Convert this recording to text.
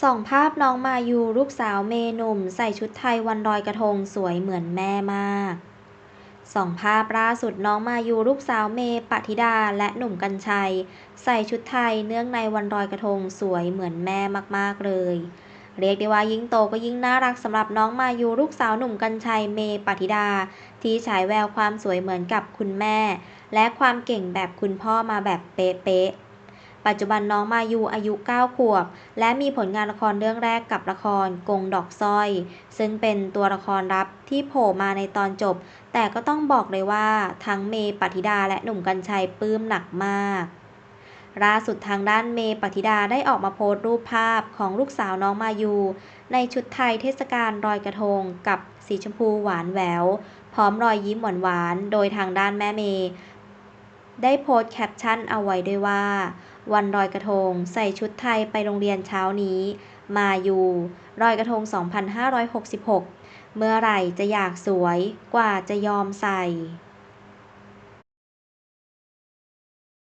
ส่องภาพน้องมายูลูกสาวเมหนุ่ม ใส่ชุดไทยวันลอยกระทงสวยเหมือนแม่มากส่องภาพล่าสุดน้องมายูลูกสาวเมปฏิดาและหนุ่มกรรชัย ใส่ชุดไทยเนื่องในวันลอยกระทงสวยเหมือนแม่มากๆเลย เรียกได้ว่ายิ่งโตก็ยิ่งน่ารักสำหรับน้องมายูลูกสาวหนุ่มกรรชัยเมปฏิดา ที่ฉายแววความสวยเหมือนกับคุณแม่ และความเก่งแบบคุณพ่อมาแบบเป๊ะๆ ปัจจุบันน้องมายูอายุ 9 ขวบ และมีผลงานละครเรื่องแรกกับละครกงดอกสร้อย ซึ่งเป็นตัวละครลับที่โผล่มาในตอนจบ แต่ก็ต้องบอกเลยว่าทั้งเมย์ปฏิดาและหนุ่มกัญชัยปลื้มหนักมากล่าสุดทางด้านเมย์ปฏิดาได้ออกมาโพสต์รูปภาพของลูกสาวน้องมายู ในชุดไทยเทศกาลลอยกระทงกับสีชมพูหวานแหวว พร้อมรอยยิ้มหวานๆโดยทางด้านแม่เมย์ ได้โพสต์แคปชั่นเอาไว้ด้วยว่า วันลอยกระทงใส่ชุดไทยไปโรงเรียนเช้านี้ มาอยู่ลอยกระทง 2566 เมื่อไหร่จะอยากสวยกว่าจะยอมใส่